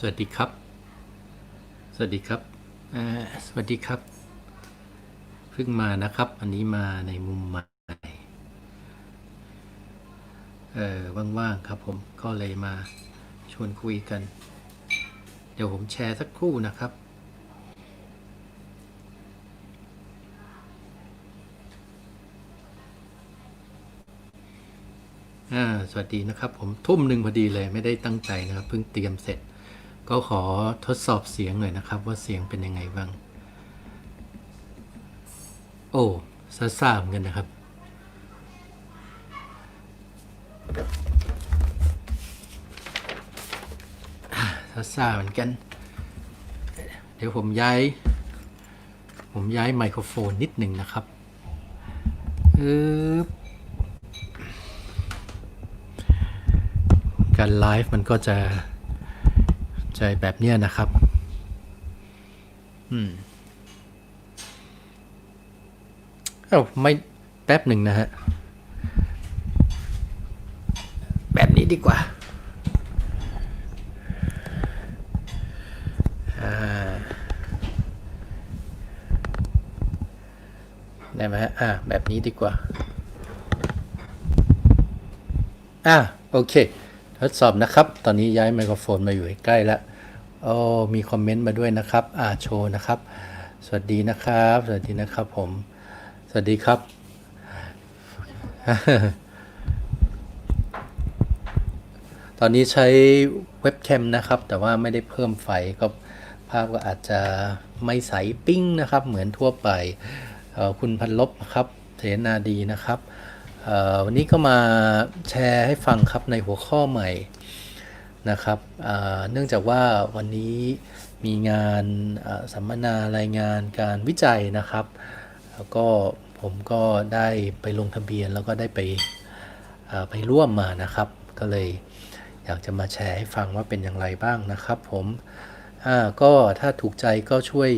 สวัสดีครับ สวัสดีครับสวัสดีครับ เพิ่งมานะครับ อันนี้มาในมุมใหม่เออว่างๆครับผมก็เลยมาชวนคุยกัน เดี๋ยวผมแชร์สักครู่นะครับ อ่าสวัสดีนะครับ ผมทุ่มหนึ่งพอดีเลยไม่ได้ตั้งใจนะครับเพิ่งเตรียมเสร็จ ก็ขอทดสอบเสียงหน่อยนะครับ ว่าเสียงเป็นยังไงบ้าง โอ้ซาซาเหมือนกันนะครับ ซาซาเหมือนกัน เดี๋ยวผมย้าย ผมย้ายไมโครโฟนนิดหนึ่งนะครับอึ๊บ การไลฟ์มันก็จะจะแบบเนี้ยนะครับ อืมเอ้าไม่แป๊บหนึ่งนะฮะ แบบนี้ดีกว่าอ่าได้ไหมฮะ อ่า แบบนี้ดีกว่า อ่า โอเค ทดสอบนะครับ ตอนนี้ย้ายไมโครโฟนมาอยู่ใกล้แล้วโอ้มีคอมเมนต์มาด้วยนะครับ อ่าโชว์นะครับ สวัสดีนะครับ สวัสดีนะครับผม สวัสดีครับ ตอนนี้ใช้เว็บแคมนะครับ แต่ว่าไม่ได้เพิ่มไฟก็ภาพก็อาจจะไม่ใสปิ้งนะครับ เหมือนทั่วไป คุณพันลบนะครับ เสนาดีนะครับ วันนี้ก็มาแชร์ให้ฟังครับในหัวข้อใหม่นะครับเนื่องจากว่าวันนี้มีงานสัมมนารายงานการวิจัยนะครับ แล้วก็ผมก็ได้ไปลงทะเบียนแล้วก็ได้ไปไปร่วมมานะครับ ก็เลยอยากจะมาแชร์ให้ฟังว่าเป็นอย่างไรบ้างนะครับผมก็ถ้าถูกใจก็ช่วย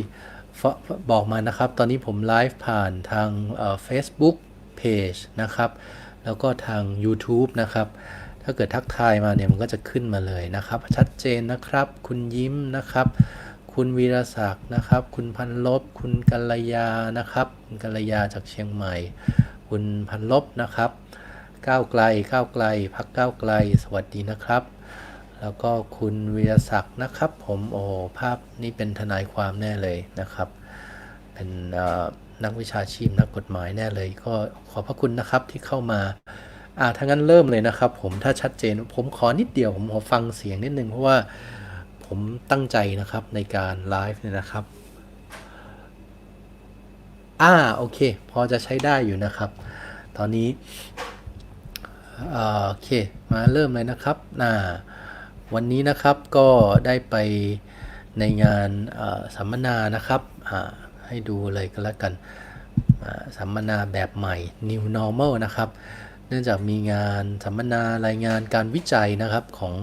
บอกมานะครับ ตอนนี้ผมไลฟ์ผ่านทางเอ่อ Facebook Page นะครับ แล้วก็ทาง YouTube นะครับ ถ้าเกิดทักทายมาเนี่ยมันก็จะขึ้นมาเลยนะครับ ชัดเจนนะครับ คุณยิ้มนะครับ คุณวีรศักดิ์นะครับ คุณพันลบ คุณกัลยานะครับ คุณกัลยาจากเชียงใหม่ คุณพันลบนะครับก้าวไกลก้าวไกลพักก้าวไกล สวัสดีนะครับแล้วก็คุณวีรศักดิ์นะครับ ผมโอ้ภาพนี้เป็นทนายความแน่เลยนะครับ เป็นเอ่อ นักวิชาชีพนักกฎหมายแน่เลย ก็ขอพระคุณนะครับที่เข้ามาอ่าถ้างั้นเริ่มเลยนะครับผมถ้าชัดเจนผมขอนิดเดียวผมขอฟังเสียงนิดนึงเพราะว่าผมตั้งใจนะครับในการไลฟ์เนี่ยนะครับอ่าโอเค พอจะใช้ได้อยู่นะครับ ตอนนี้อ่าโอเคมาเริ่มเลยนะครับน่าวันนี้นะครับก็ได้ไปในงานสัมมนานะครับอ่า ให้ดูเลยก็แล้วกันสัมมนาแบบใหม่ New Normal นะครับ เนื่องจากมีงานสัมมนารายงานการวิจัยนะครับของ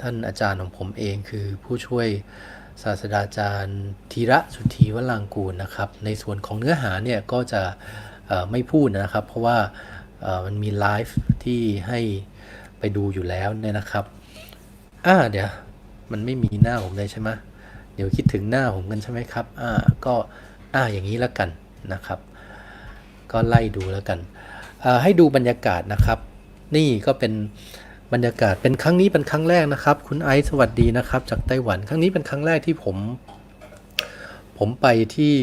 ท่านอาจารย์ของผมเองคือผู้ช่วยศาสตราจารย์ธีระสุธีวรางกูลนะครับ ในส่วนของเนื้อหาเนี่ยก็จะไม่พูดนะครับ เพราะว่ามันมีไลฟ์ที่ให้ไปดูอยู่แล้วเนี่ยนะครับ อ่าเดี๋ยว มันไม่มีหน้าผมเลยใช่ไหม เดี๋ยวคิดถึงหน้าผมกันใช่ไหมครับอ่าก็อ่าอย่างนี้แล้วกันนะครับ ก็ไล่ดูแล้วกันอ่อให้ดูบรรยากาศนะครับ นี่ก็เป็นบรรยากาศเป็นครั้งนี้เป็นครั้งแรกนะครับ คุณไอซ์สวัสดีนะครับ จากไต้หวันครั้งนี้เป็นครั้งแรกที่ผม ผมไปที่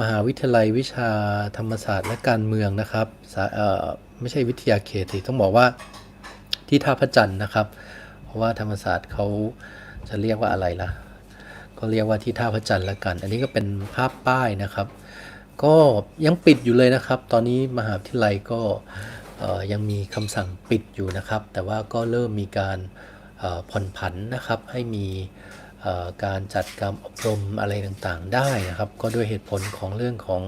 มหาวิทยาลัยวิชาธรรมศาสตร์และการเมืองนะครับไม่ใช่วิทยาเขตต้องบอกว่าที่ท่าพระจันทร์นะครับ เพราะว่าธรรมศาสตร์เขาจะเรียกว่าอะไรล่ะ ก็เรียกว่าที่ท่าพระจันทร์ละกัน อันนี้ก็เป็นภาพป้ายนะครับ ก็ยังปิดอยู่เลยนะครับ ตอนนี้มหาวิทยาลัยก็ยังมีคำสั่งปิดอยู่นะครับ แต่ว่าก็เริ่มมีการผ่อนผันนะครับ ให้มีการจัดการอบรมอะไรต่างๆได้นะครับ ก็ด้วยเหตุผลของเรื่องของ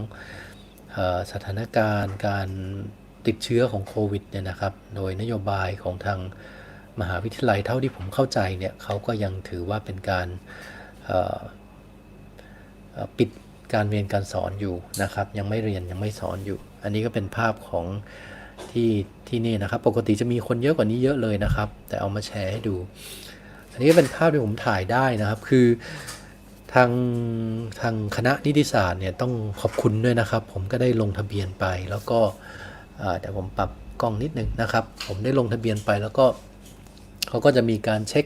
อสถานการณ์การติดเชื้อของโควิดเนี่ยนะครับ โดยนโยบายของทางมหาวิทยาลัยเท่าที่ผมเข้าใจเนี่ยเขาก็ยังถือว่าเป็นการ ปิดการเรียนการสอนอยู่นะครับ ยังไม่เรียนยังไม่สอนอยู่ อันนี้ก็เป็นภาพของที่ที่นี่นะครับ ปกติจะมีคนเยอะกว่านี้เยอะเลยนะครับ แต่เอามาแชร์ให้ดู อันนี้ก็เป็นภาพที่ผมถ่ายได้นะครับ คือทางทางคณะนิติศาสตร์เนี่ยต้องขอบคุณด้วยนะครับ ผมก็ได้ลงทะเบียนไปแล้วก็เอ่อเดี๋ยวผมปรับกล้องนิดนึงนะครับ ผมได้ลงทะเบียนไปแล้วก็เขาก็จะมีการเช็ค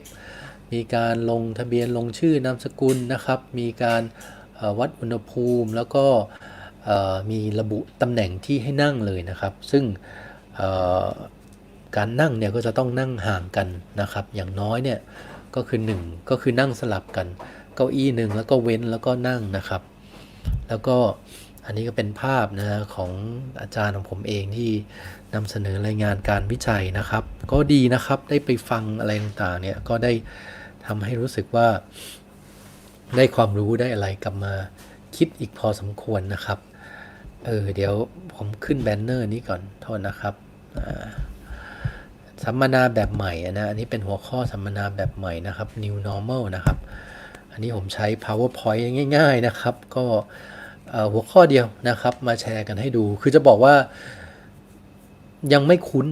มีการลงทะเบียนลงชื่อนามสกุลนะครับ มีการวัดอุณหภูมิ แล้วก็มีระบุตำแหน่งที่ให้นั่งเลยนะครับ ซึ่งการนั่งเนี่ยก็จะต้องนั่งห่างกันนะครับ อย่างน้อยเนี่ยก็คือ 1 ก็คือนั่งสลับกัน เก้าอี้หนึ่งแล้วก็เว้นแล้วก็นั่งนะครับ แล้วก็ อันนี้ก็เป็นภาพนะของอาจารย์ของผมเองที่นำเสนอรายงานการวิจัยนะครับ ก็ดีนะครับได้ไปฟังอะไรต่างๆเนี่ยก็ได้ทำให้รู้สึกว่า ได้ความรู้ได้อะไรกลับมาคิดอีกพอสมควรนะครับเออเดี๋ยวผมขึ้นแบนเนอร์นี้ก่อนโทษนะครับสัมมนาแบบใหม่นะอันนี้เป็นหัวข้อสัมมนาแบบใหม่นะครับ new normal นะครับ อันนี้ผมใช้ powerpoint ง่าย ๆนะครับ ก็ หัวข้อเดียวนะครับ มาแชร์กันให้ดู คือจะบอกว่ายังไม่คุ้น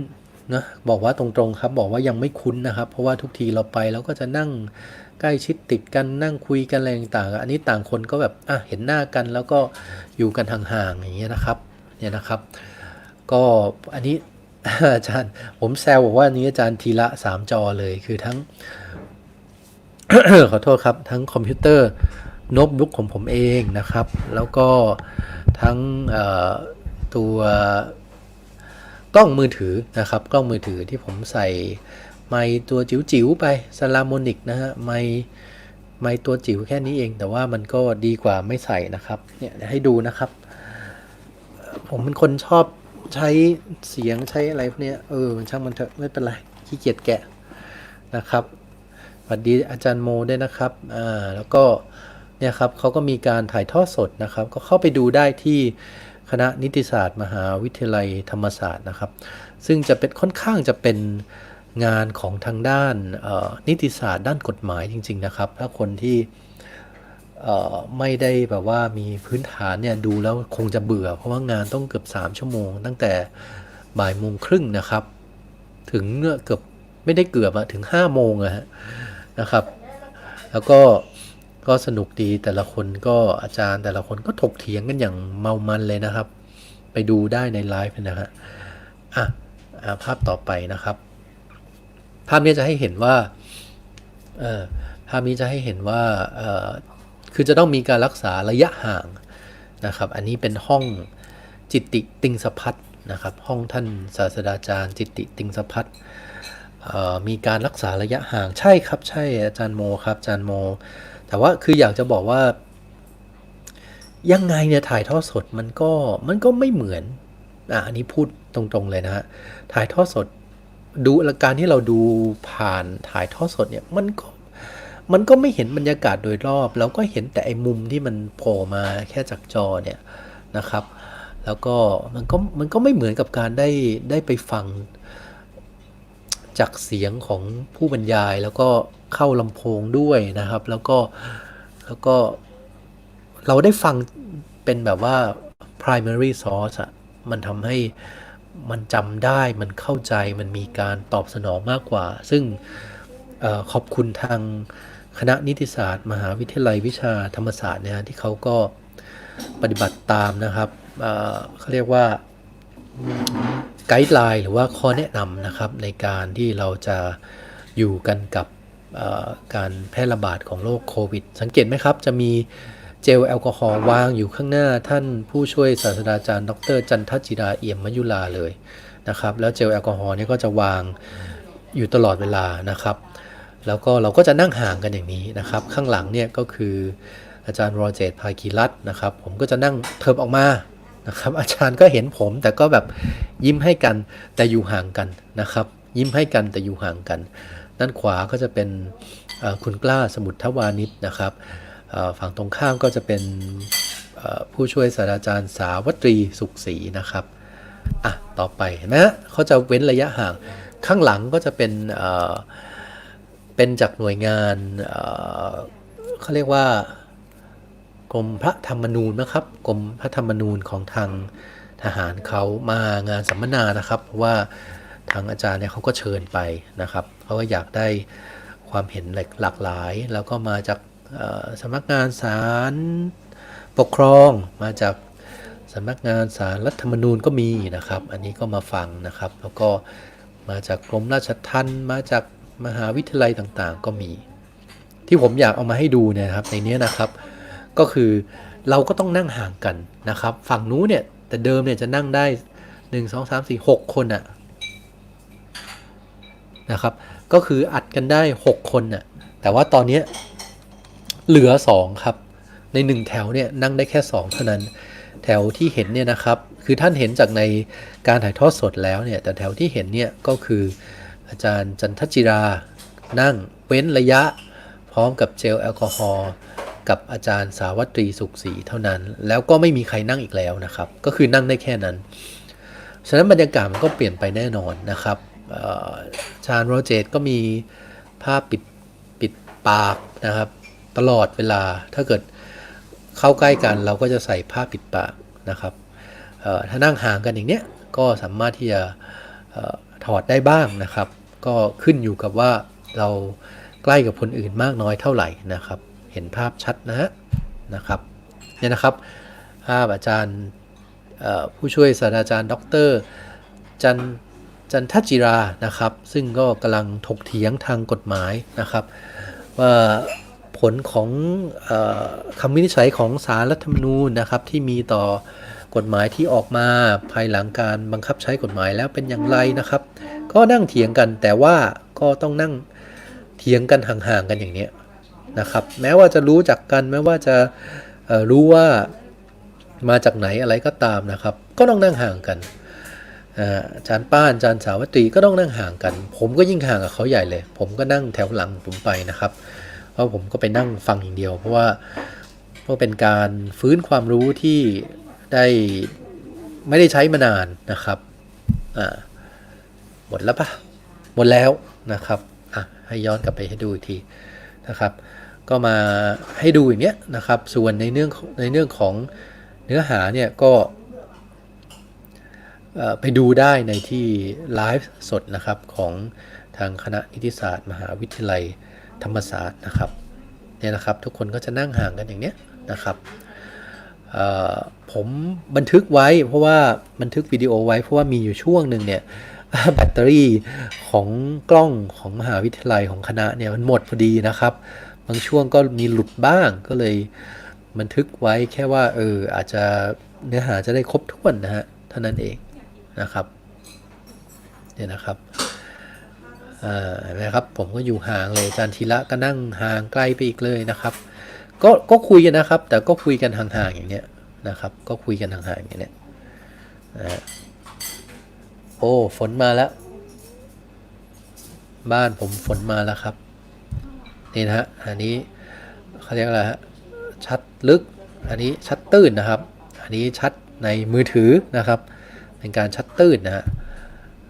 นะบอกว่าตรงๆครับบอกว่ายังไม่คุ้นนะครับ เพราะว่าทุกทีเราไปเราก็จะนั่งใกล้ชิดติดกันนั่งคุยกันอะไรต่างๆอันนี้ต่างคนก็แบบอะเห็นหน้ากันแล้วก็อยู่กันห่างๆอย่างเงี้ยนะครับเนี่ยนะครับ ก็อันนี้อาจารย์ผมแซวบอกว่าอันนี้อาจารย์ทีละสามจอเลยคือทั้งขอโทษครับทั้งคอมพิวเตอร์ โน้ตบุ๊กของผมเองนะครับ แล้วก็ทั้งตัวกล้องมือถือนะครับ กล้องมือถือที่ผมใส่ไมค์ตัวจิ๋วๆไปซาลาโมนิกนะฮะไมค์ไมค์ตัวจิ๋วแค่นี้เอง แต่ว่ามันก็ดีกว่าไม่ใส่นะครับเนี่ยให้ดูนะครับ ผมเป็นคนชอบใช้เสียงใช้อะไรพวกนี้เออมันช่างมันเถอะไม่เป็นไรขี้เกียจแกะนะครับสวัสดีอาจารย์โมด้วยนะครับอ่าแล้วก็ เนี่ยครับเขาก็มีการถ่ายทอดสดนะครับ ก็เข้าไปดูได้ที่คณะนิติศาสตร์ มหาวิทยาลัยธรรมศาสตร์นะครับ ซึ่งจะเป็นค่อนข้างจะเป็นงานของทางด้านนิติศาสตร์ด้านกฎหมายจริง ๆ นะครับ ถ้าคนที่ไม่ได้แบบว่ามีพื้นฐานเนี่ยดูแล้วคงจะเบื่อ เพราะว่างานต้องเกือบ 3 ชั่วโมง ตั้งแต่บ่ายโมงครึ่งนะครับ ถึงเกือบไม่ได้เกือบอะถึง5โมงอะนะครับ แล้วก็ ก็สนุกดีแต่ละคนก็อาจารย์แต่ละคนก็ถกเถียงกันอย่างเมามันเลยนะครับ ไปดูได้ในไลฟ์นะฮะอะอะภาพต่อไปนะครับ ภาพนี้จะให้เห็นว่าเออภาพนี้จะให้เห็นว่าเออคือจะต้องมีการรักษาระยะห่างนะครับ อันนี้เป็นห้องจิตติติงสพัฒนะครับ ห้องท่านศาสตราจารย์ จิตติติงสพัฒมีการรักษาระยะห่างใช่ครับ ใช่อาจารย์โมครับอาจารย์โม แต่ว่าคืออยากจะบอกว่า ยังไงเนี่ยถ่ายทอดสดมันก็มันก็ไม่เหมือนอะอันนี้พูดตรงๆเลยนะฮะถ่ายทอดสดดูการที่เราดูผ่านถ่ายทอดสดเนี่ยมันก็มันก็ไม่เห็นบรรยากาศโดยรอบเราก็เห็นแต่ไอ้มุมที่มันโผล่มาแค่จากจอเนี่ยนะครับ แล้วก็มันก็มันก็ไม่เหมือนกับการได้ได้ไปฟังจากเสียงของผู้บรรยายแล้วก็ เข้าลำโพงด้วยนะครับ แล้วก็แล้วก็เราได้ฟังเป็นแบบว่า primary source อะมันทำให้มันจำได้มันเข้าใจมันมีการตอบสนองมากกว่า ซึ่งออขอบคุณทางคณะนิติศาสตร์ มหาวิทยาลัยวิชาธรรมศาสตร์เนี่ยที่เขาก็ปฏิบัติตามนะครับเเขาเรียกว่าไกด์ไลน์หรือว่าข้อแนะนำนะครับในการที่เราจะอยู่กันกับ การแพร่ระบาดของโรคโควิด สังเกตไหมครับ จะมีเจลแอลกอฮอล์วางอยู่ข้างหน้าท่านผู้ช่วยศาสตราจารย์ดร จันทจิราเอี่ยมมยุลาเลยนะครับ แล้วเจลแอลกอฮอล์นี่ก็จะวางอยู่ตลอดเวลานะครับ แล้วก็เราก็จะนั่งห่างกันอย่างนี้นะครับ ข้างหลังเนี่ยก็คืออาจารย์โรเจตภาคีรัตน์นะครับ ผมก็จะนั่งเทิบออกมานะครับ อาจารย์ก็เห็นผมแต่ก็แบบยิ้มให้กันแต่อยู่ห่างกันนะครับ ยิ้มให้กันแต่อยู่ห่างกัน ด้านขวาก็จะเป็นคุณกล้าสมุทรทวานิชนะครับฝั่งตรงข้ามก็จะเป็นผู้ช่วยศาสตราจารย์สาวัตรีสุขศรีนะครับอะต่อไปเห็นไหมฮะเขาจะเว้นระยะห่างข้างหลังก็จะเป็นเป็นจากหน่วยงานเอ่อเขาเรียกว่ากรมพระธรรมนูญนะครับกรมพระธรรมนูญของทางทหารเขามางานสัมมนานะครับ เพราะว่าทางอาจารย์เนี่ยเขาก็เชิญไปนะครับ เขาก็อยากได้ความเห็นหลากหลาย แล้วก็มาจากสำนักงานศาลปกครองมาจากสำนักงานศาลรัฐธรรมนูญก็มีนะครับ อันนี้ก็มาฟังนะครับ แล้วก็มาจากกรมราชทัณฑ์มาจากมหาวิทยาลัยต่างๆ ก็มี ที่ผมอยากเอามาให้ดูเนี่ยนะครับในนี้นะครับ ก็คือเราก็ต้องนั่งห่างกันนะครับ ฝั่งนู้นเนี่ยแต่เดิมเนี่ยจะนั่งได้ 1 2 3 4 6 คนอะนะครับ ก็คืออัดกันได้ 6 คนน่ะ แต่ว่าตอนนี้เหลือ 2 ครับ ใน 1 แถวเนี่ยนั่งได้แค่ 2 เท่านั้น แถวที่เห็นเนี่ยนะครับ คือท่านเห็นจากในการถ่ายทอดสดแล้วเนี่ย แต่แถวที่เห็นเนี่ยก็คืออาจารย์จันทจิรา นั่งเว้นระยะพร้อมกับเจลแอลกอฮอล์กับอาจารย์สาวัตรีสุขศรีเท่านั้น แล้วก็ไม่มีใครนั่งอีกแล้วนะครับ ก็คือนั่งได้แค่นั้น ฉะนั้นบรรยากาศมันก็เปลี่ยนไปแน่นอนนะครับ เอ่ออาจารย์โรเจตก็มีผ้าปิดปิดปากนะครับ ตลอดเวลาถ้าเกิดเข้าใกล้กันเราก็จะใส่ผ้าปิดปากนะครับถ้านั่งห่างกันอย่างเนี้ยก็สามารถที่จะออถอดได้บ้างนะครับ ก็ขึ้นอยู่กับว่าเราใกล้กับคนอื่นมากน้อยเท่าไหร่นะครับ เห็นภาพชัดนะฮะนะครับเนี่ยนะครับภาพอาจารย์ผู้ช่วยศาสตราจารย์ ดร จัน จันทจิรานะครับ ซึ่งก็กำลังถกเถียงทางกฎหมายนะครับ ว่าผลของอคำวินิจฉัยของสารรัฐธรรมนูญนะครับที่มีต่อกฎหมายที่ออกมาภายหลังการบังคับใช้กฎหมายแล้วเป็นอย่างไรนะครับ ก็นั่งเถียงกันแต่ว่าก็ต้องนั่งเถียงกันห่างๆกันอย่างเนี้ยนะครับ แม้ว่าจะรู้จักกันแม้ว่าจะรู้ว่ามาจากไหนอะไรก็ตามนะครับ ก็ต้องนั่งห่างกัน อาจารย์ป้านอาจารย์สาวัตรีก็ต้องนั่งห่างกัน ผมก็ยิ่งห่างกับเขาใหญ่เลย ผมก็นั่งแถวหลังผมไปนะครับ เพราะผมก็ไปนั่งฟังอย่างเดียว เพราะว่าเพราะเป็นการฟื้นความรู้ที่ได้ไม่ได้ใช้มานานนะครับอ่าหมดแล้วปะหมดแล้วนะครับอะให้ย้อนกลับไปให้ดูอีกทีนะครับ ก็มาให้ดูอย่างเนี้ยนะครับ ส่วนในเรื่องในเรื่องของเนื้อหาเนี่ยก็ ไปดูได้ในที่ไลฟ์สดนะครับของทางคณะนิติศาสตร์ มหาวิทยาลัยธรรมศาสตร์นะครับเนี่ยนะครับทุกคนก็จะนั่งห่างกันอย่างเนี้ยนะครับผมบันทึกไว้เพราะว่าบันทึกวิดีโอไว้เพราะว่ามีอยู่ช่วงหนึ่งเนี่ยแบตเตอรี่ของกล้องของมหาวิทยาลัยของคณะเนี่ยมันหมดพอดีนะครับ บางช่วงก็มีหลุดบ้างก็เลยบันทึกไว้แค่ว่าเอออาจจะเนื้อหาจะได้ครบถ้วนนะฮะเท่านั้นเอง นะครับเนี่ยนะครับเอ่อเห็นไหมครับผมก็อยู่ห่างเลยอาจารย์ธีระก็นั่งห่างไกลไปอีกเลยนะครับ ก็ก็คุยกันนะครับ แต่ก็คุยกันห่างๆอย่างเนี้ยนะครับ ก็คุยกันห่างๆอย่างเนี้ยนะโอ้ฝนมาแล้ว บ้านผมฝนมาแล้วครับนี่นะฮะอันนี้เขาเรียกอะไรฮะชัดลึก อันนี้ชัดตื้นนะครับ อันนี้ชัดในมือถือนะครับ เป็นการชัดตื้นนะฮะ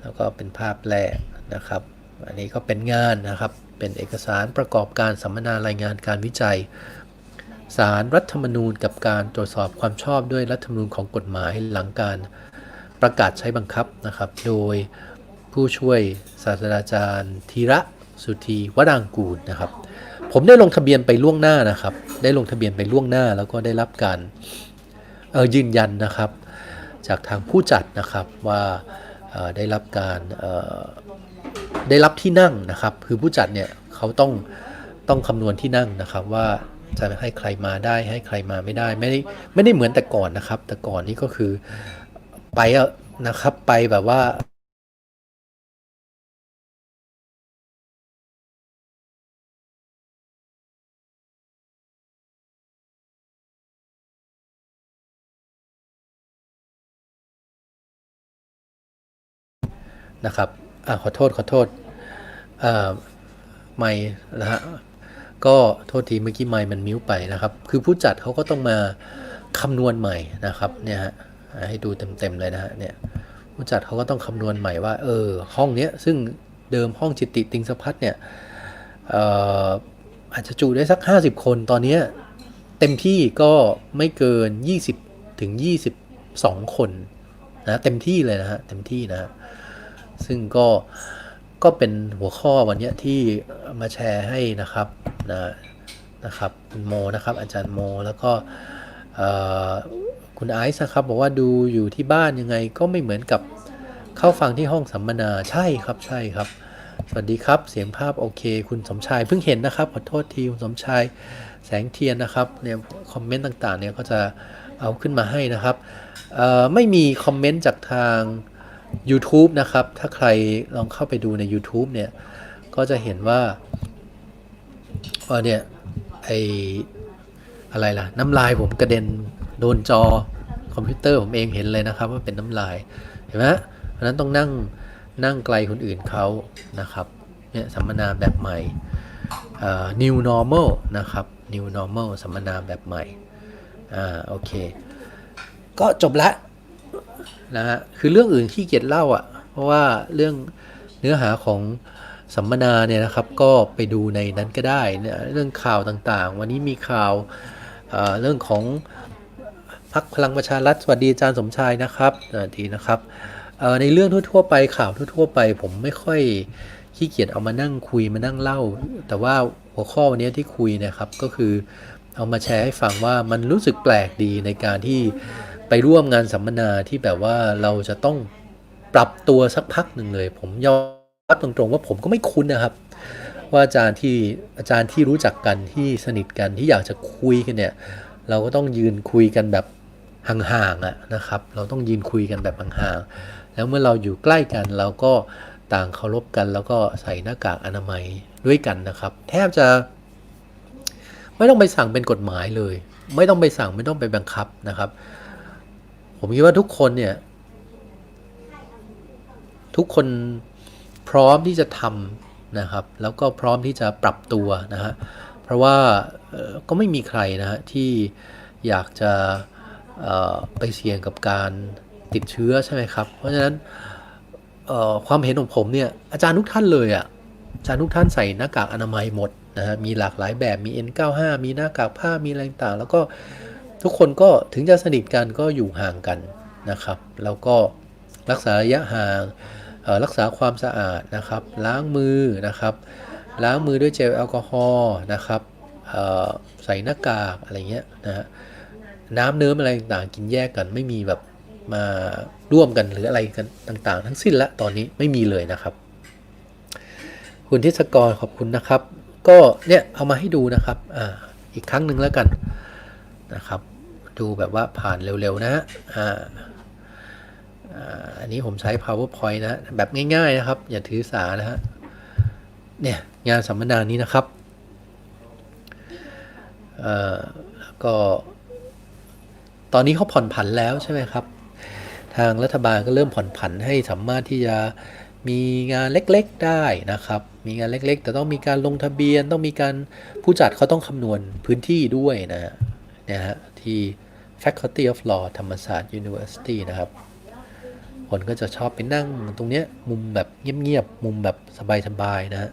แล้วก็เป็นภาพแรกนะครับ อันนี้ก็เป็นงานนะครับ เป็นเอกสารประกอบการสัมมนารายงานการวิจัย สารรัฐธรรมนูญกับการตรวจสอบความชอบด้วยรัฐธรรมนูญของกฎหมายหลังการประกาศใช้บังคับนะครับ โดยผู้ช่วยศาสตราจารย์ธีระสุธีวรางกูลนะครับ ผมได้ลงทะเบียนไปล่วงหน้านะครับ ได้ลงทะเบียนไปล่วงหน้าแล้วก็ได้รับการออยืนยันนะครับ จากทางผู้จัดนะครับว่าได้รับการได้รับที่นั่งนะครับ คือผู้จัดเนี่ยเขาต้องต้องคำนวณที่นั่งนะครับว่าจะให้ใครมาได้ให้ใครมาไม่ได้ไม่ได้ไม่ได้เหมือนแต่ก่อนนะครับ แต่ก่อนนี่ก็คือไปนะครับไปแบบว่า นะครับอขอโทษขอโทษไม่นะฮะก็โทษทีเมื่อกี้ไม่มันมิ้วไปนะครับ คือผู้จัดเขาก็ต้องมาคำนวณใหม่นะครับเนี่ยฮะให้ดูเต็มๆเลยนะฮะเนี่ยผู้จัดเขาก็ต้องคำนวณใหม่ว่าเออห้องเนี้ยซึ่งเดิมห้องจิตติติงสพัฒเนี่ยอ่ออาจจะจุได้สัก 50 คนตอนเนี้ยเต็มที่ก็ไม่เกิน 20 ถึง 22 คนนะเต็มที่เลยนะฮะเต็มที่นะฮะ ซึ่งก็ก็เป็นหัวข้อวันนี้ที่มาแชร์ให้นะครับนะนะครับคุณโมนะครับอาจารย์โมแล้วก็คุณไอซ์นะครับบอกว่าดูอยู่ที่บ้านยังไงก็ไม่เหมือนกับเข้าฟังที่ห้องสัมมนาใช่ครับใช่ครับ สวัสดีครับเสียงภาพโอเค คุณสมชายเพิ่งเห็นนะครับขอโทษทีคุณสมชายแสงเทียนนะครับเนี่ยคอมเมนต์ต่างๆเนี่ยก็จะเอาขึ้นมาให้นะครับไม่มีคอมเมนต์จากทาง YouTube นะครับ ถ้าใครลองเข้าไปดูใน YouTube เนี่ย ก็จะเห็นว่าเออเนี่ย ไออะไรล่ะ น้ำลายผมกระเด็นโดนจอคอมพิวเตอร์ผมเองเห็นเลยนะครับ ว่าเป็นน้ำลาย เห็นไหมเพราะฉะนั้นต้องนั่งนั่งไกลคนอื่นเขานะครับ เนี่ยสัมมนาแบบใหม่เอ่อ new normal นะครับ new normal สัมมนาแบบใหม่ อ่า โอเค ก็จบละ นะฮะคือเรื่องอื่นขี้เกียจเล่าอะ่ะ เพราะว่าเรื่องเนื้อหาของสัมมนาเนี่ยนะครับก็ไปดูในนั้นก็ได้เนี่ยเรื่องข่าวต่างๆ วันนี้มีข่าวเอ่อเรื่องของพักพลังประชารัฐสวัสดีอาจารย์สมชายนะครับสวัสดีนะครับในเรื่องทั่วๆไปข่าวทั่วๆไป ผมไม่ค่อยขี้เกียจเอามานั่งคุยมานั่งเล่า แต่ว่าหัวข้อวันนี้ที่คุยนะครับก็คือเอามาแชร์ให้ฟังว่ามันรู้สึกแปลกดีในการที่ ไปร่วมงานสัมมนาที่แบบว่าเราจะต้องปรับตัวสักพักหนึ่งเลย ผมยอมรับตรงๆว่าผมก็ไม่คุ้นนะครับ ว่าอาจารย์ที่อาจารย์ที่รู้จักกันที่สนิทกันที่อยากจะคุยกันเนี่ย เราก็ต้องยืนคุยกันแบบห่างๆอะนะครับ เราต้องยืนคุยกันแบบห่างๆแล้วเมื่อเราอยู่ใกล้กันเราก็ต่างเคารพกันแล้วก็ใส่หน้ากากอนามัยด้วยกันนะครับ แทบจะ ไม่ต้องไปสั่งเป็นกฎหมายเลย ไม่ต้องไปสั่งไม่ต้องไปบังคับนะครับ ผมคิดว่าทุกคนเนี่ย ทุกคนพร้อมที่จะทำนะครับ แล้วก็พร้อมที่จะปรับตัวนะฮะเพราะว่าก็ไม่มีใครนะฮะที่อยากจะไปเสี่ยงกับการติดเชื้อใช่ไหมครับ เพราะฉะนั้นความเห็นของผมเนี่ยอาจารย์ทุกท่านเลยอะ่ะอาจารย์ทุกท่านใส่หน้ากากอนามัยหมดนะฮะมีหลากหลายแบบมี N95 มีหน้ากากผ้ามีอะไรต่างแล้วก็ ทุกคนก็ถึงจะสนิทกันก็อยู่ห่างกันนะครับ แล้วก็รักษาระยะห่างรักษาความสะอาดนะครับ ล้างมือนะครับ ล้างมือด้วยเจลแอลกอฮอล์นะครับใส่หน้ากากอะไรเงี้ยนะฮะน้ำเนื้ออะไรต่างๆกินแยกกันไม่มีแบบมาร่วมกันหรืออะไรกันต่าง ๆ ทั้งสิ้นละตอนนี้ไม่มีเลยนะครับ คุณทิศกรขอบคุณนะครับ ก็เนี่ยเอามาให้ดูนะครับอ่าอีกครั้งหนึ่งแล้วกันนะครับ ดูแบบว่าผ่านเร็วๆนะฮะอ่าอ่าอันนี้ผมใช้ powerpoint นะ แบบง่ายๆนะครับ อย่าถือสานะฮะเนี่ยงานสัมมนานี้นะครับเอ่อแล้วก็ตอนนี้เขาผ่อนผันแล้วใช่ไหมครับ ทางรัฐบาลก็เริ่มผ่อนผันให้สามารถที่จะมีงานเล็กๆได้นะครับ มีงานเล็กๆ แต่ต้องมีการลงทะเบียน ต้องมีการผู้จัดเขาต้องคำนวณพื้นที่ด้วยนะฮะเนี่ยฮะที่ Faculty of Law ธรรมศาสตร์ University นะครับ คนก็จะชอบไปนั่งตรงเนี้ยมุมแบบเงียบๆ มุมแบบสบายๆนะ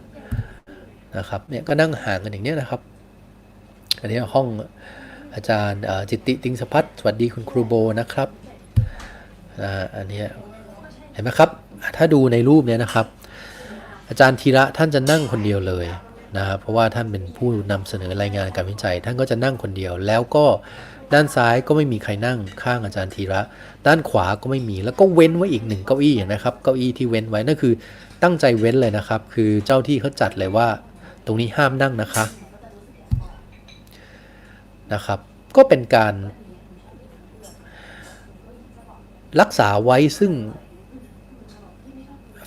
นะครับเนี่ยก็นั่งห่างกันอย่างเนี้ยนะครับ อันนี้ห้องอาจารย์จิตติติงสพัฒน์สวัสดีคุณครูโบนะครับอ่าอันนี้เห็นไหมครับ ถ้าดูในรูปเนี้ยนะครับ อาจารย์ธีระท่านจะนั่งคนเดียวเลยนะครับเพราะว่าท่านเป็นผู้นำเสนอรายงานการวิจัย ท่านก็จะนั่งคนเดียว แล้วก็ ด้านซ้ายก็ไม่มีใครนั่งข้างอาจารย์ธีระ ด้านขวาก็ไม่มีแล้วก็เว้นไว้อีกหนึ่งเก้าอี้นะครับเก้าอี้ที่เว้นไว้นั่นคือตั้งใจเว้นเลยนะครับ คือเจ้าที่เขาจัดเลยว่า ตรงนี้ห้ามนั่งนะคะนะครับ ก็เป็นการรักษาไว้ซึ่ง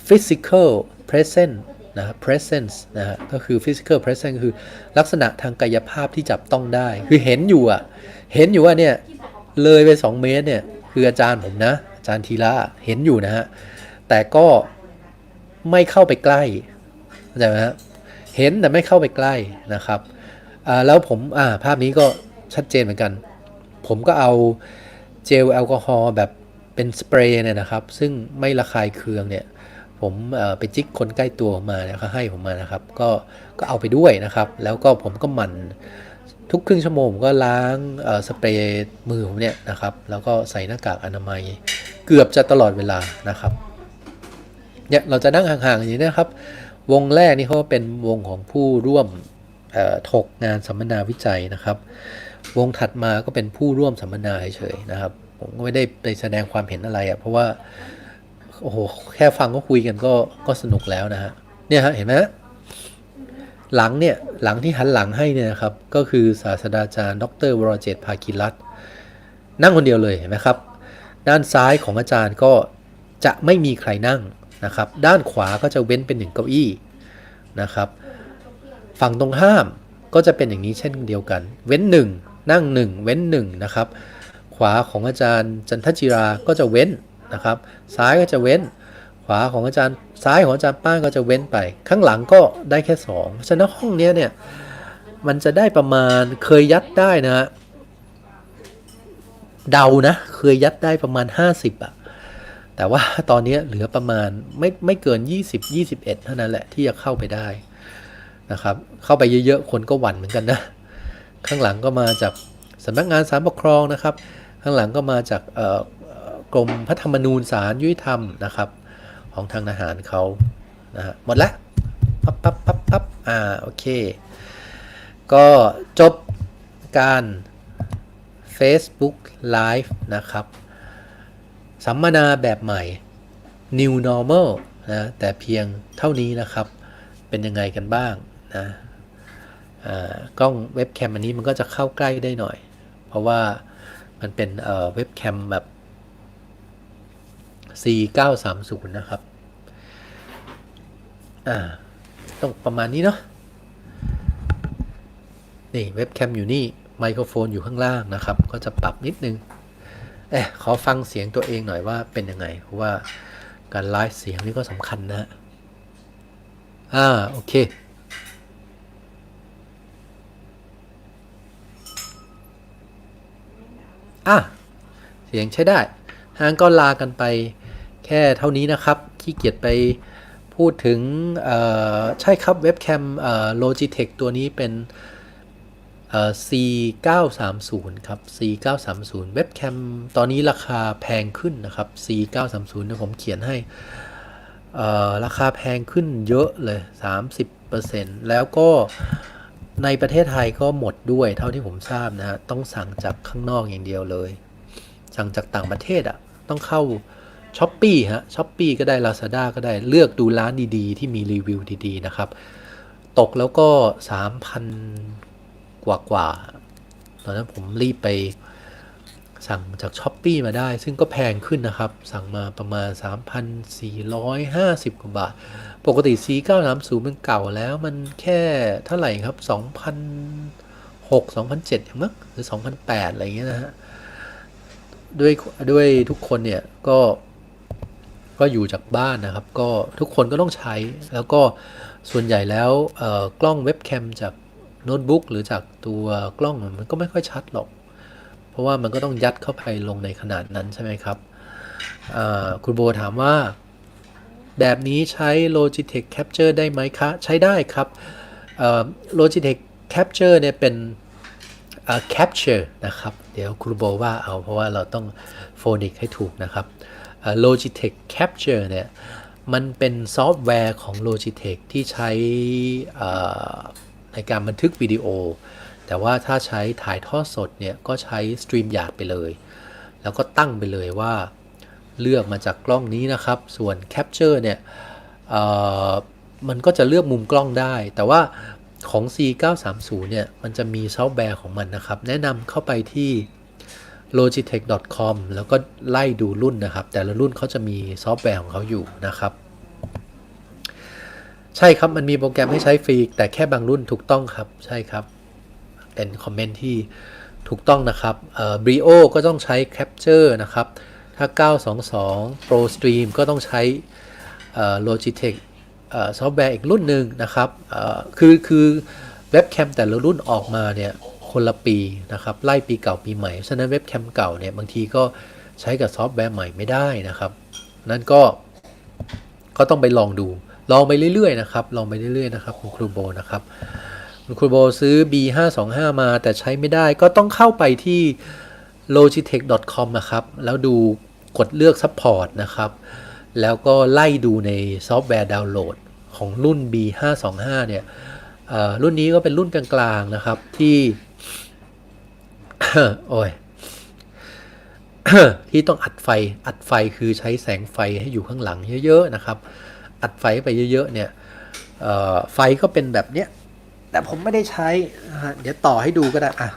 physical present นะ presence นะก็คือ physical presence คือลักษณะทางกายภาพที่จับต้องได้ คือเห็นอยู่อะ เห็นอยู่ว่าเนี่ยเลยไป 2 เมตรเนี่ยคืออาจารย์ผมนะ อาจารย์ธีระเห็นอยู่นะฮะแต่ก็ไม่เข้าไปใกล้เข้าใจไหมฮะเห็นแต่ไม่เข้าไปใกล้นะครับอ่าแล้วผมอ่าภาพนี้ก็ชัดเจนเหมือนกัน ผมก็เอาเจลแอลกอฮอล์แบบเป็นสเปรย์เนี่ยนะครับ ซึ่งไม่ระคายเคืองเนี่ย ผมเอ่อไปจิกคนใกล้ตัวมมาเนี่ยเขาให้ผมมานะครับ ก็ก็เอาไปด้วยนะครับ แล้วก็ผมก็หมั่น ทุกครึ่งชั่วโมงผมก็ล้างสเปรย์มือผมเนี่ยนะครับ แล้วก็ใส่หน้ากากอนามัยเกือบจะตลอดเวลานะครับเนี่ยเราจะนั่งห่างๆอย่างนี้นะครับ วงแรกนี่เขาเป็นวงของผู้ร่วมถกงานสัมมนาวิจัยนะครับ วงถัดมาก็เป็นผู้ร่วมสัมมนาเฉยๆนะครับ ผมก็ไม่ได้ไปแสดงความเห็นอะไรอะ่ะเพราะว่าโอ้โหแค่ฟังก็คุยกันก็ก็สนุกแล้วนะฮะเนี่ยฮะเห็นไหมฮะ หลังเนี่ยหลังที่หันหลังให้เนี่ยครับก็คือศาสตราจารย์ ดรวรเจตภาคิรัตน์นั่งคนเดียวเลยเห็นไหมครับ ด้านซ้ายของอาจารย์ก็จะไม่มีใครนั่งนะครับ ด้านขวาก็จะเว้นเป็นหนึ่งเก้าอี้นะครับ ฝั่งตรงข้ามก็จะเป็นอย่างนี้เช่นเดียวกัน เว้นหนึ่งนั่งหนึ่งเว้นหนึ่งนะครับ ขวาของอาจารย์จันทจิราก็จะเว้นนะครับ ซ้ายก็จะเว้น ขวาของอาจารย์ซ้ายของอาจารย์ป้านก็จะเว้นไป ข้างหลังก็ได้แค่สองเพราะฉะนั้นห้องนี้เนี่ยมันจะได้ประมาณเคยยัดได้นะฮะเดานะเคยยัดได้ประมาณ 50อะแต่ว่าตอนนี้เหลือประมาณไม่ไม่เกิน 20 21 เท่านั้นแหละที่จะเข้าไปได้นะครับ เข้าไปเยอะๆ คนก็หวั่นเหมือนกันนะ ข้างหลังก็มาจากสำนักงานศาลปกครองนะครับ ข้างหลังก็มาจากกรมพระธรรมนูญศาลยุติธรรมนะครับ ของทางทหารเขานะฮะหมดละปั๊บปั๊บปั๊บปั๊บอ่าโอเค ก็จบการ Facebook Live นะครับ สัมมนาแบบใหม่ New Normal นะแต่เพียงเท่านี้นะครับ เป็นยังไงกันบ้างนะอ่ากล้องเว็บแคมอันนี้มันก็จะเข้าใกล้ได้หน่อย เพราะว่ามันเป็นเอ่อเว็บแคมแบบ C930 นะครับ อ่า ต้องประมาณนี้เนาะ นี่เว็บแคมอยู่นี่ ไมโครโฟนอยู่ข้างล่างนะครับ ก็จะปรับนิดนึง เอ๊ะ ขอฟังเสียงตัวเองหน่อยว่าเป็นยังไง เพราะว่าการไลฟ์เสียงนี่ก็สำคัญนะฮะอ่า โอเคอะ เสียงใช้ได้ทางก็ลากันไป แค่เท่านี้นะครับขี้เกียจไปพูดถึงใช่ครับเว็บแคม Logitech ตัวนี้เป็นเอ่อ C930 ครับ C930 เว็บแคมตอนนี้ราคาแพงขึ้นนะครับ C930 เนี่ยผมเขียนให้ราคาแพงขึ้นเยอะเลย 30%แล้วก็ในประเทศไทยก็หมดด้วยเท่าที่ผมทราบนะฮะต้องสั่งจากข้างนอกอย่างเดียวเลย สั่งจากต่างประเทศอะ่ะ ต้องเข้า ช้อปปี้ฮะช้อปปีก็ได้ Lazada ก็ได้เลือกดูร้านดีๆ ที่มีรีวิวดีๆ นะครับ ตกแล้วก็ 3,000 กว่ากว่าตอนนั้นผมรีบไปสั่งจากช้อปปีมาได้ ซึ่งก็แพงขึ้นนะครับ สั่งมาประมาณ 3,450 กว่าบาท ปกติ C930 มันเก่าแล้วมันแค่เท่าไหร่ครับ2,006 2,007อย่างมั้งหรือ 2,008 อะไรอย่างเงี้ยนะฮะด้วยด้วยทุกคนเนี่ยก็ ก็อยู่จากบ้านนะครับ ก็ทุกคนก็ต้องใช้ แล้วก็ส่วนใหญ่แล้วกล้องเว็บแคมจากโน้ตบุ๊กหรือจากตัวกล้องมันก็ไม่ค่อยชัดหรอก เพราะว่ามันก็ต้องยัดเข้าไปลงในขนาดนั้นใช่ไหมครับคุณโบถามว่า แบบนี้ใช้ Logitech Capture ได้ไหมคะ ใช้ได้ครับ Logitech Capture เนี่ยเป็น capture นะครับ เดี๋ยวครูโบว่าเอาเพราะว่าเราต้องโฟนิกให้ถูกนะครับ Logitech Capture เนี่ยมันเป็นซอฟต์แวร์ของ Logitech ที่ใช้ในการบันทึกวิดีโอ แต่ว่าถ้าใช้ถ่ายทอดสดเนี่ย ก็ใช้ StreamYard ไปเลย แล้วก็ตั้งไปเลยว่าเลือกมาจากกล้องนี้นะครับ ส่วน Capture เนี่ยมันก็จะเลือกมุมกล้องได้ แต่ว่าของ C930 เนี่ย มันจะมีซอฟต์แวร์ของมันนะครับ แนะนำเข้าไปที่ logitech.com แล้วก็ไล่ดูรุ่นนะครับ แต่ละรุ่นเขาจะมีซอฟต์แวร์ของเขาอยู่นะครับ ใช่ครับ มันมีโปรแกรมให้ใช้ฟรี แต่แค่บางรุ่นถูกต้องครับ ใช่ครับ เป็นคอมเมนต์ที่ถูกต้องนะครับเอ่อ Brio ก็ต้องใช้ Capture นะครับ ถ้า 922 Pro Stream ก็ต้องใช้เอ่อ Logitech เอ่อซอฟต์แวร์อีกรุ่นหนึ่งนะครับเอ่อคือคือเว็บแคมแต่ละรุ่นออกมาเนี่ย คนละปีนะครับ ไล่ปีเก่าปีใหม่ ฉะนั้นเว็บแคมเก่าเนี่ยบางทีก็ใช้กับซอฟต์แวร์ใหม่ไม่ได้นะครับ นั่นก็ก็ต้องไปลองดู ลองไปเรื่อยๆนะครับ ลองไปเรื่อยๆนะครับคุณครูโบนะครับ คุณครูโบซื้อ B525 มาแต่ใช้ไม่ได้ก็ต้องเข้าไปที่ logitech.com นะครับ แล้วดูกดเลือก support นะครับ แล้วก็ไล่ดูในซอฟต์แวร์ดาวน์โหลดของรุ่น B525 เนี่ยเอ่อรุ่นนี้ก็เป็นรุ่นกลางๆนะครับที่ โอ้ยที่ต้องอัดไฟ อัดไฟคือใช้แสงไฟให้อยู่ข้างหลังเยอะ ๆ นะครับ อัดไฟไปเยอะๆ เนี่ยไฟก็เป็นแบบเนี้ย แต่ผมไม่ได้ใช้เดี๋ยวต่อให้ดูก็ได้ อะ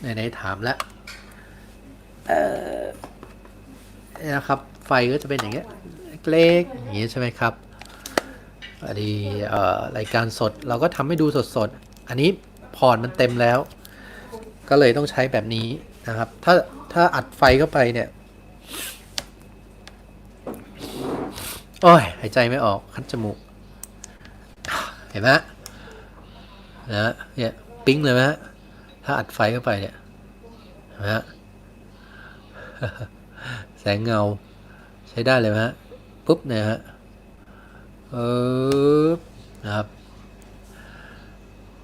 ไหนๆถามแล้วนะครับ ไฟก็จะเป็นอย่างเงี้ย เล็กๆอย่างเงี้ยใช่ไหมครับอันนี้รายการสดเราก็ทำให้ดูสดๆ อันนี้พอร์ตมันเต็มแล้ว ก็เลยต้องใช้แบบนี้นะครับ ถ้าถ้าอัดไฟเข้าไปเนี่ยโอ้ยหายใจไม่ออกคัดจมูก เห็นไหมนะฮะเนี่ยปิ๊งเลยไหมฮะถ้าอัดไฟเข้าไปเนี่ยนไหมฮะแสงเงาใช้ได้เลยไหมฮะปุ๊บเนี่ยฮะเออนะครับ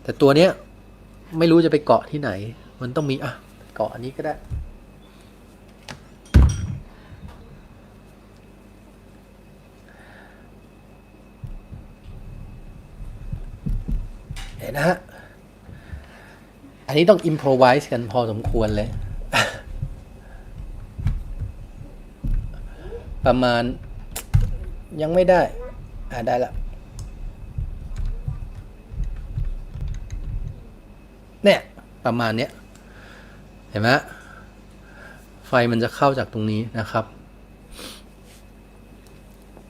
แต่ตัวเนี้ยไม่รู้จะไปเกาะที่ไหน มันต้องมีอะเกาะอันนี้ก็ได้ เห็นนะฮะ อันนี้ต้องอิมพ o ไวส์กันพอสมควรเลย ประมาณยังไม่ได้ อ่าได้ละเนี่ย ประมาณเนี้ย เห็นไหมไฟมันจะเข้าจากตรงนี้นะครับ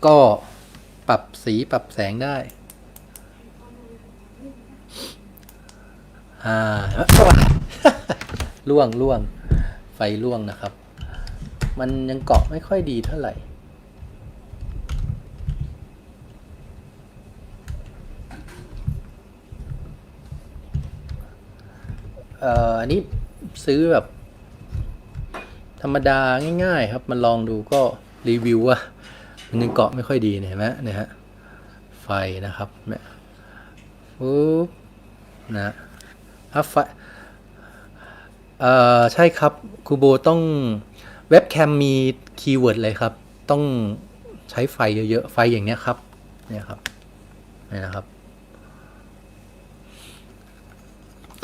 ก็ปรับสีปรับแสงได้อ่าล่วงล่วงไฟล่วงนะครับ มันยังเกาะไม่ค่อยดีเท่าไหร่เอ่ออันนี้ ซื้อแบบ ธรรมดาง่าย ๆ ครับมันลองดูก็รีวิวว่ามันยังเกาะไม่ค่อยดีเนี่ยเห็นไหมเนี่ยฮะไฟนะครับเนี่ยปุ๊บนะถ้าไฟเอ่อใช่ครับครูโบต้องเว็บแคมมีคีย์เวิร์ดเลยครับ ต้องใช้ไฟเยอะๆ ไฟอย่างเนี้ยครับเนี่ยครับเนี่ยนะครับ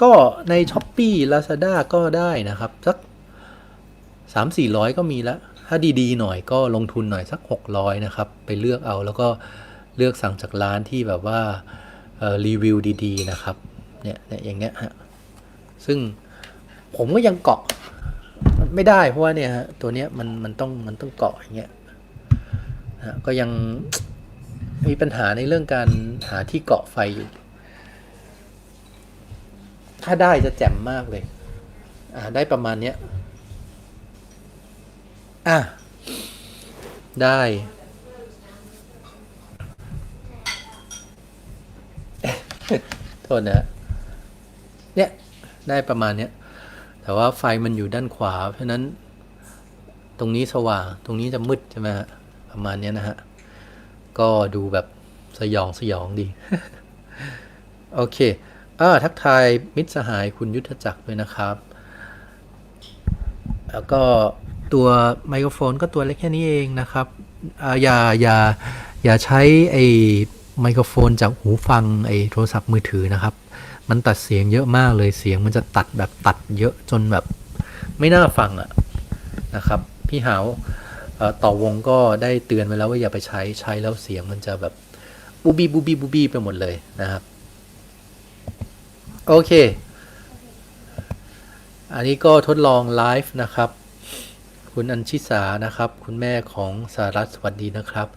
ก็ใน s h อ p e e Lazada ก็ได้นะครับ สักสามสี่ร้อยก็มีแล้ว ถ้าดีๆ หน่อยก็ลงทุนหน่อยสักหกร้อยนะครับ ไปเลือกเอาแล้วก็เลือกสั่งจากร้านที่แบบว่ารีวิวดีๆ นะครับ เนี่ยเนี่ยอย่างเงี้ยฮะ ซึ่งผมก็ยังเกาะไม่ได้เพราะว่าเนี่ยฮะตัวเนี้ยมันมันต้องมันต้องเกาะอย่างเงี้ยนะก็ยังมีปัญหาในเรื่องการหาที่เกาะไฟอยู่ ถ้าได้จะแจ่มมากเลย อ่า ได้ประมาณเนี้ย อะ ได้ โทษนะ เนี่ย ได้ประมาณเนี้ย แต่ว่าไฟมันอยู่ด้านขวา เพราะฉะนั้น ตรงนี้สว่าง ตรงนี้จะมืดใช่ไหมฮะ ประมาณเนี้ยนะฮะ ก็ดูแบบสยองสยองดี โอเค อ่าทักทายมิตรสหายคุณยุทธจักรด้วยนะครับ แล้วก็ตัวไมโครโฟนก็ตัวเล็กแค่นี้เองนะครับอ่าอย่าอย่าอย่าใช้ไอ้ไมโครโฟนจากหูฟังไอ้โทรศัพท์มือถือนะครับ มันตัดเสียงเยอะมากเลยเสียงมันจะตัดแบบตัดเยอะจนแบบไม่น่าฟังอะนะครับ พี่หาวต่อวงก็ได้เตือนไว้แล้วว่าอย่าไปใช้ใช้แล้วเสียงมันจะแบบบูบี้บูบี้บูบี้ไปหมดเลยนะครับ โอเค อันนี้ก็ทดลองไลฟ์นะครับ คุณอัญชิสานะครับ คุณแม่ของสารัตสวัสดีนะครับ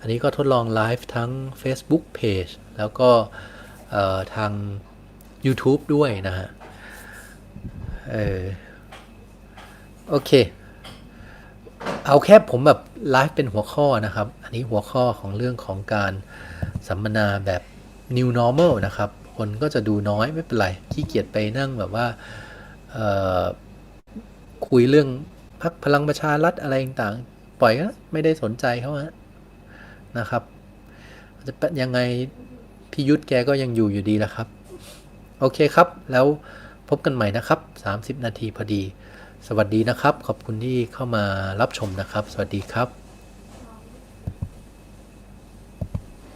อันนี้ก็ทดลองไลฟ์ทั้ง Facebook Page แล้วก็ทาง YouTube ด้วยนะฮะ เออ โอเค เอาแค่ผมแบบไลฟ์เป็นหัวข้อนะครับ อันนี้หัวข้อของเรื่องของการสัมมนาแบบ New Normal นะครับ คนก็จะดูน้อยไม่เป็นไรขี้เกียจไปนั่งแบบว่าคุยเรื่องพักพลังประชารัฐอะไรต่างๆปล่อยก็ไม่ได้สนใจเขาฮะนะครับจะเป็นยังไงพี่ยุทธแกก็ยังอยู่อยู่ดีแหละครับ โอเคครับ แล้วพบกันใหม่นะครับ 30 นาทีพอดี สวัสดีนะครับ ขอบคุณที่เข้ามารับชมนะครับ สวัสดีครับ